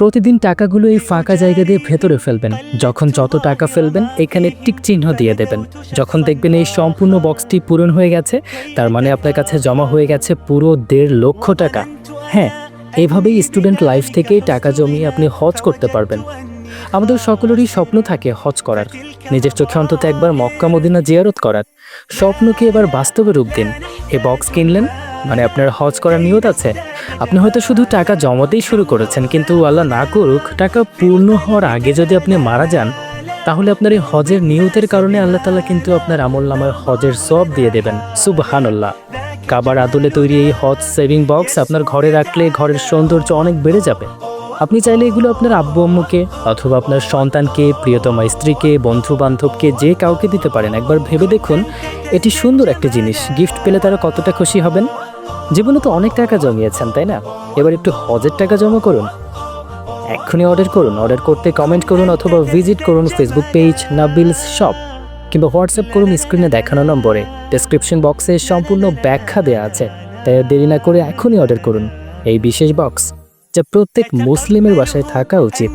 প্রতিদিন টাকাগুলো এই ফাঁকা জায়গা দিয়ে ভেতরে ফেলবেন। যখন যত টাকা ফেলবেন, এখানে টিক চিহ্ন দিয়ে দেবেন। যখন দেখবেন এই সম্পূর্ণ বক্সটি পূরণ হয়ে গেছে, তার মানে আপনার কাছে জমা হয়ে গেছে পুরো দেড় লক্ষ টাকা। হ্যাঁ এভাবেই স্টুডেন্ট লাইফ থেকেই টাকা জমিয়ে আপনি হজ করতে পারবেন। আমাদের সকলেরই স্বপ্ন থাকে হজ করার। নিজের চোখে অন্তত একবার মক্কা মদিনা জিয়ারত করার। স্বপ্নকে এবার বাস্তবে রূপ দিন। এ বক্স কিনলেন? মানে আপনার হজ করার নিয়ত আছে? আপনি হয়তো শুধু টাকা জমাতেই শুরু করেছেন, কিন্তু আল্লাহ না করুক, টাকা পূর্ণ হওয়ার আগে যদি আপনি মারা যান, তাহলে আপনার এই হজের নিয়তের কারণে আল্লাহ তালা কিন্তু আপনার আমল নামায় হজের সব দিয়ে দেবেন। সুবহানাল্লাহ। কাবার আদলে তৈরি এই হজ সেভিং বক্স আপনার ঘরে রাখলে ঘরের সৌন্দর্য অনেক বেড়ে যাবে। আপনি চাইলে এগুলো আপনার আব্বু আম্মুকে অথবা আপনার সন্তানকে, প্রিয়তমা স্ত্রীকে বন্ধু বান্ধবকে যে কাউকে দিতে পারেন। একবার ভেবে দেখুন, এটি সুন্দর একটা জিনিস। গিফট পেলে তারা কতটা খুশি হবেন? জীবনে তো অনেক টাকা জমিয়েছেন, তাই না? এবার একটু হজের টাকা জমা করুন। এক্ষুনি অর্ডার করুন। অর্ডার করতে কমেন্ট করুন অথবা ভিজিট করুন ফেসবুক পেজ নাবিলস শপ কিংবা হোয়াটসঅ্যাপ করুন স্ক্রিনে দেখানো নম্বরে। ডেসক্রিপশন বক্সে সম্পূর্ণ ব্যাখ্যা দেওয়া আছে, তাই দেরি না করে এখনই অর্ডার করুন। এই বিশেষ বক্স যা প্রত্যেক মুসলিমের বাসায় থাকা উচিত।